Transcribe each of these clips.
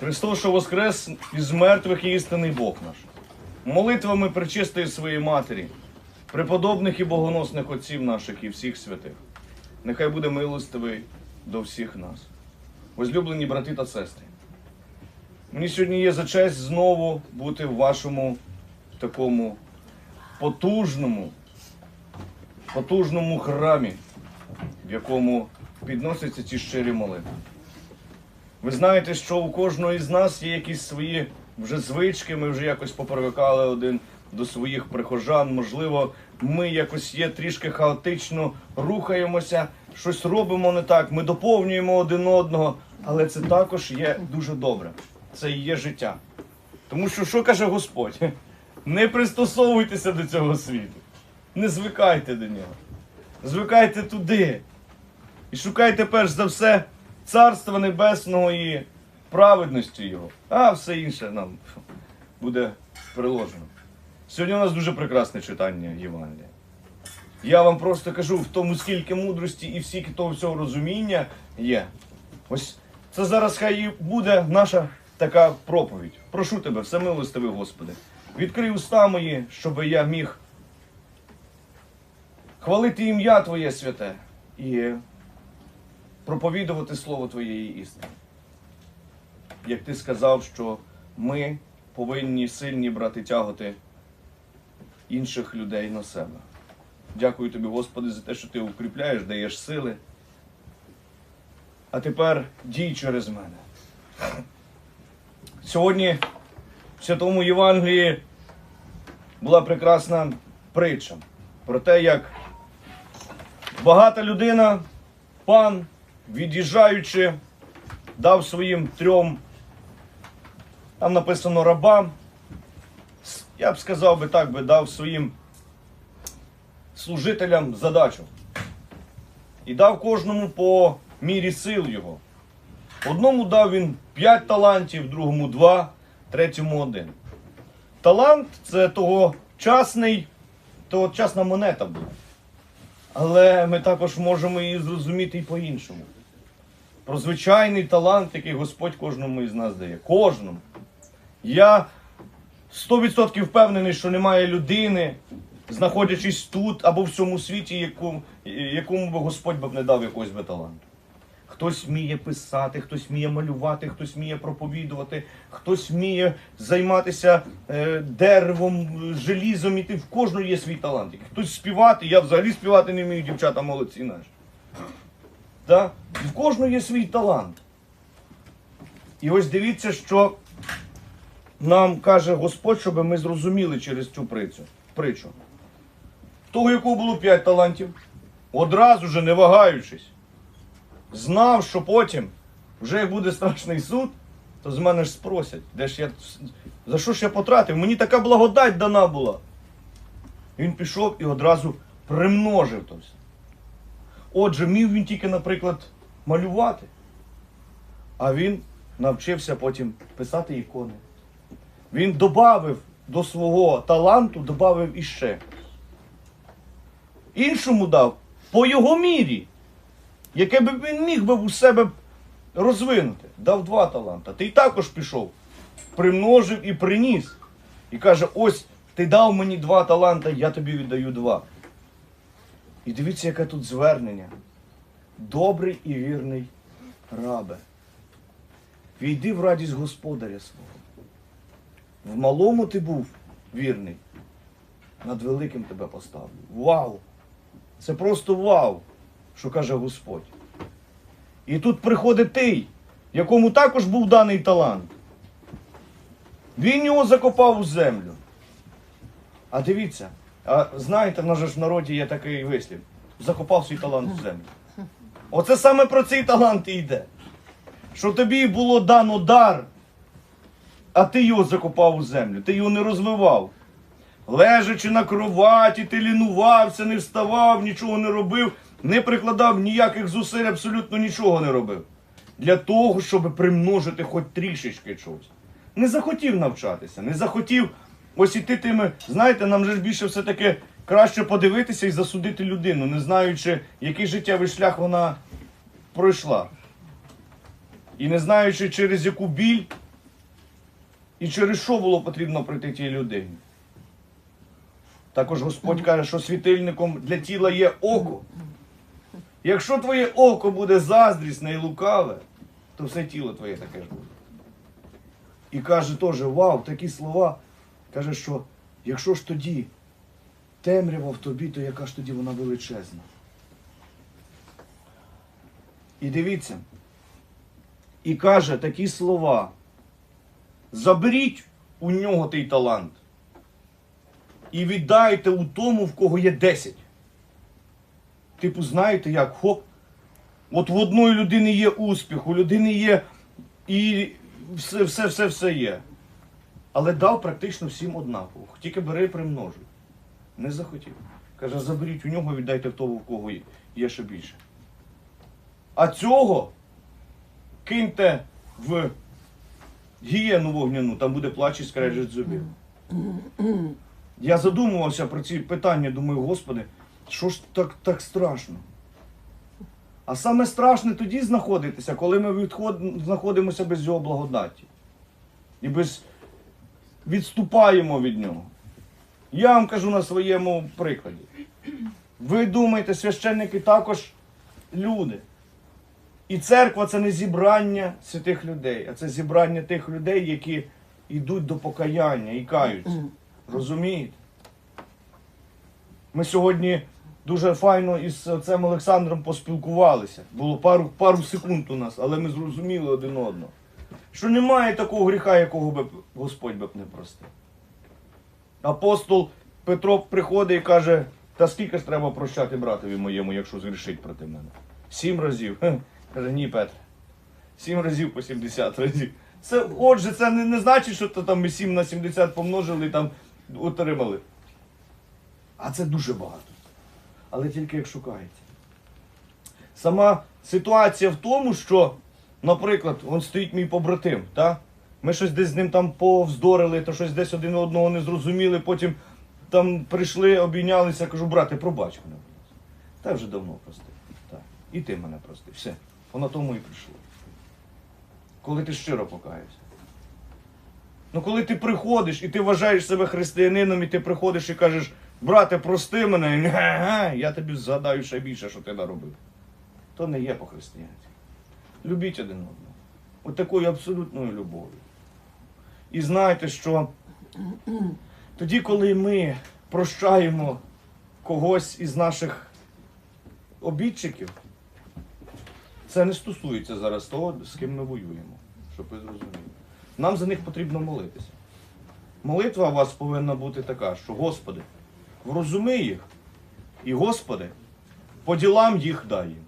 Христос, що воскрес із мертвих і істинний Бог наш. Молитвами причистої своєї матері, преподобних і богоносних отців наших і всіх святих. Нехай буде милостивий до всіх нас. Возлюблені брати та сестри. Мені сьогодні є за честь знову бути в вашому такому потужному, потужному храмі, в якому підносяться ці щирі молитви. Ви знаєте, що у кожного із нас є якісь свої вже звички, ми вже якось попривикали один до своїх прихожан. Можливо, ми якось є трішки хаотично рухаємося, щось робимо не так, ми доповнюємо один одного, але це також є дуже добре. Це і є життя. Тому що, що каже Господь? Не пристосовуйтеся до цього світу, не звикайте до нього. Звикайте туди. І шукайте перш за все Царства Небесного і праведності Його. А все інше нам буде приложено. Сьогодні у нас дуже прекрасне читання Євангелія. Я вам просто кажу в тому, скільки мудрості і скільки того всього розуміння є. Ось це зараз хай і буде наша така проповідь. Прошу тебе, всемилостивий Господи, відкрий уста мої, щоб я міг хвалити ім'я Твоє святе і проповідувати Слово Твоєї істини. Як ти сказав, що ми повинні сильні брати тяготи інших людей на себе. Дякую тобі, Господи, за те, що ти укріпляєш, даєш сили. А тепер дій через мене. Сьогодні в Святому Євангелії була прекрасна притча про те, як багата людина, пан, від'їжджаючи, дав своїм трьом, там написано рабам, я б сказав би так, би дав своїм служителям задачу. І дав кожному по мірі сил його. Одному дав він 5 талантів, другому 2, третьому один. Талант це тогочасний, тогочасна монета була. Але ми також можемо її зрозуміти і по-іншому. Про звичайний талант, який Господь кожному із нас дає. Кожному. Я 100% впевнений, що немає людини, знаходячись тут або в цьому світі, якому, якому би Господь б не дав якогось би таланту. Хтось вміє писати, хтось вміє малювати, хтось вміє проповідувати, хтось вміє займатися е, деревом, желізом, і ти в кожного є свій талант. Хтось співати, я взагалі співати не вмію, дівчата молодці наші. Да? В кожного є свій талант. І ось дивіться, що нам каже Господь, щоб ми зрозуміли через цю притчу. Того, якого було п'ять талантів, одразу же не вагаючись, знав, що потім, вже буде страшний суд, то з мене ж спросять, де ж я, за що ж я потратив? Мені така благодать дана була. Він пішов і одразу примножив то все. Отже, міг він тільки, наприклад, малювати, а він навчився потім писати ікони. Він додав до свого таланту, додав іще. Іншому дав по його мірі, яке б він міг би у себе розвинути. Дав два таланта. Ти також пішов, примножив і приніс. І каже: ось ти дав мені два таланта, я тобі віддаю два. І дивіться, яке тут звернення. Добрий і вірний рабе. Війди в радість господаря свого. В малому ти був вірний, над великим тебе поставлю. Вау! Це просто вау, що каже Господь. І тут приходить той, якому також був даний талант. Він його закопав у землю. А дивіться, а знаєте, в нас же ж в народі є такий вислів. Закопав свій талант у землю. Оце саме про цей талант і йде. Що тобі було дано дар, а ти його закопав у землю, ти його не розвивав. Лежачи на кроваті, ти лінувався, не вставав, нічого не робив, не прикладав ніяких зусиль, абсолютно нічого не робив. Для того, щоб примножити хоч трішечки чогось. Не захотів навчатися, не захотів ось іти тими. Знаєте, нам же ж більше все-таки краще подивитися і засудити людину, не знаючи, який життєвий шлях вона пройшла. І не знаючи, через яку біль І через що було потрібно прийти тій людині? Також Господь каже, що світильником для тіла є око. Якщо твоє око буде заздрісне і лукаве, то все тіло твоє таке ж буде. І каже теж, вау, такі слова. Каже, що якщо ж тоді темрява в тобі, то яка ж тоді вона величезна. І дивіться, і каже такі слова. Заберіть у нього той талант. І віддайте у тому, в кого є 10. Типу, знаєте як? Хоп. От в одної людини є успіх, у людини є і все, все, все, все є. Але дав практично всім однаково. Тільки бери примножуй. Не захотів. Каже, заберіть у нього, віддайте в того, в кого є, ще більше. А цього киньте в гієну вогняну, там буде плач і скрежет зубів. Я задумувався про ці питання, думаю, Господи, що ж так, так страшно? А саме страшне тоді знаходитися, коли ми відход... знаходимося без його благодаті. І без... відступаємо від нього. Я вам кажу на своєму прикладі. Ви думаєте, священники також люди. І церква це не зібрання святих людей, а це зібрання тих людей, які йдуть до покаяння і каються. Розумієте? Ми сьогодні дуже файно із цим Олександром поспілкувалися. Було пару, пару секунд у нас, але ми зрозуміли один одного. Що немає такого гріха, якого би Господь би не простив. Апостол Петро приходить і каже, та скільки ж треба прощати братові моєму, якщо згрішить проти мене? Сім разів. Каже, ні, Петре. Сім разів по 70 разів. Це, отже, це не, не значить, що то там ми 7 на 70 помножили і там отримали. А це дуже багато. Але тільки як шукається. Сама ситуація в тому, що, наприклад, он стоїть мій побратим, та? ми щось десь з ним там повздорили, то щось десь один одного не зрозуміли, потім там прийшли, обійнялися, кажу, брате, пробач мене. будь ласка». Та вже давно простив. Так. І ти мене прости. Все. Воно тому і прийшло. Коли ти щиро покаєшся. Ну, коли ти приходиш і ти вважаєш себе християнином, і ти приходиш і кажеш, брате, прости мене, я тобі згадаю ще більше, що ти наробив. То не є по-християнськи. Любіть один одного. От такою абсолютною любов'ю. І знайте, що тоді, коли ми прощаємо когось із наших обідчиків, це не стосується зараз того, з ким ми воюємо, щоб ви зрозуміли. Нам за них потрібно молитися. Молитва у вас повинна бути така, що Господи, врозуми їх, і Господи, по ділам їх дай їм.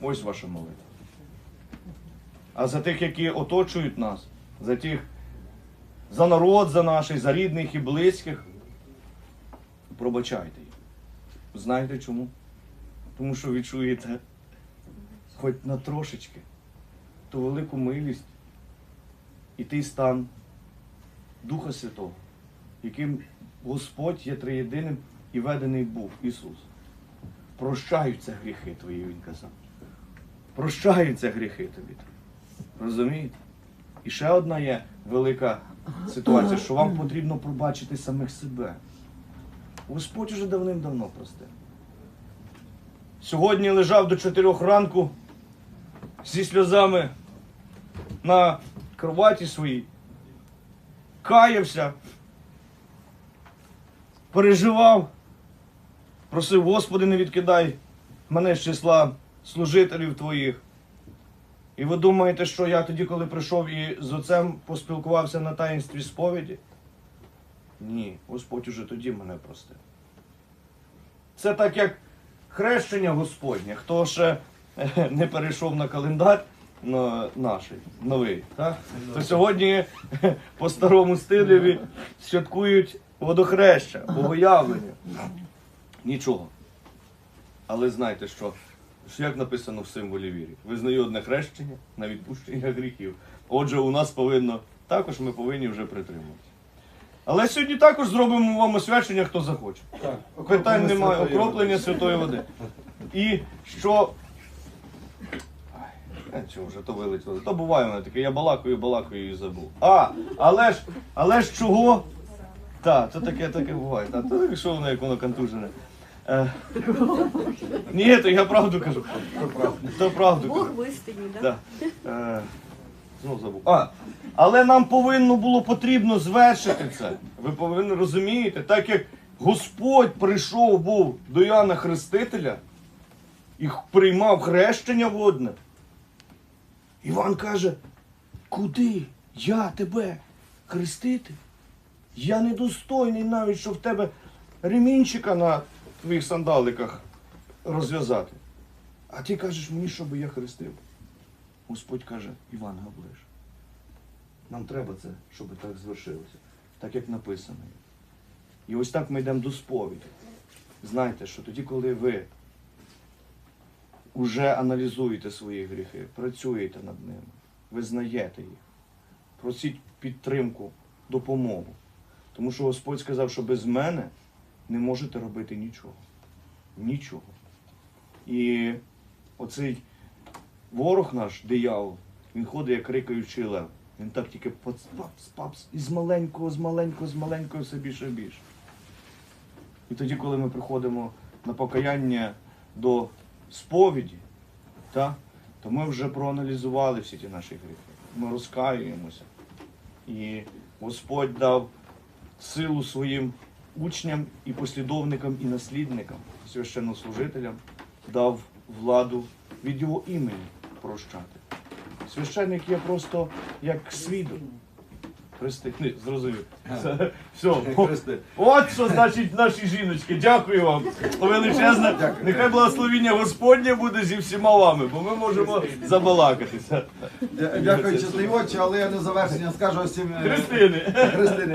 Ось ваша молитва. А за тих, які оточують нас, за тих, за народ, за наших, за рідних і близьких, пробачайте їх. Знаєте чому? Тому що відчуєте хоч на трошечки ту велику милість і той стан Духа Святого, яким Господь є триєдиним і ведений був Ісус. Прощаються гріхи твої, Він казав. Прощаються гріхи тобі. Розумієте? І ще одна є велика ситуація, що вам потрібно пробачити самих себе. Господь уже давним-давно простив. Сьогодні лежав до 4 ранку зі сльозами на кроваті своїй, каявся, переживав, просив, Господи, не відкидай мене з числа служителів твоїх. І ви думаєте, що я тоді, коли прийшов і з отцем поспілкувався на таїнстві сповіді? Ні, Господь уже тоді мене простив. Це так як хрещення Господнє. Хто ще е, не перейшов на календар на наш новий, так? то сьогодні е, по старому стилеві святкують водохреща, богоявлення. Нічого. Але знайте, що, що як написано в символі вірі, визнаю одне хрещення на відпущення гріхів. Отже, у нас повинно, також ми повинні вже притримуватися. Але сьогодні також зробимо вам освячення, хто захоче. Так, Питань немає, окроплення святої води. І що чого вже то вилетіло. То буває в мене таке, я балакаю, балакаю і забув. А, але ж, але ж чого? Так, це таке, таке буває. Та, то що воно, як воно контужене. Е, ні, то я правду кажу. То правду. Бог вистоїть, да? Да. Е, забув. А, але нам повинно було потрібно звершити це. Ви повинні розумієте, так як Господь прийшов був до Іоанна Хрестителя і приймав хрещення водне. Іван каже: куди я тебе хрестити? Я недостойний навіть, що в тебе ремінчика на твоїх сандаликах розв'язати. А ти кажеш мені, щоб я хрестив. Господь каже, Іван Габлиш. Нам треба це, щоб так звершилося, так як написано. І ось так ми йдемо до сповіді. Знайте, що тоді, коли ви вже аналізуєте свої гріхи, працюєте над ними, визнаєте їх, просіть підтримку, допомогу. Тому що Господь сказав, що без мене не можете робити нічого. Нічого. І оцей ворог наш, диявол, він ходить як рикаючий лев. Він так тільки пац, папс, папс, і з маленького, з маленького, з маленького все більше і більше. І тоді, коли ми приходимо на покаяння до сповіді, та, то ми вже проаналізували всі ті наші гріхи. Ми розкаюємося. І Господь дав силу своїм учням і послідовникам, і наслідникам, священнослужителям, дав владу від його імені прощати. Священник є просто як свідок. Хрести, Ні, зрозумів. Все, все. От що значить наші жіночки. Дякую вам. Величезне. Нехай благословіння Господнє буде зі всіма вами, бо ми можемо забалакатися. Дякую, чесний отче, але я на завершення скажу всім е, Христини. Христини.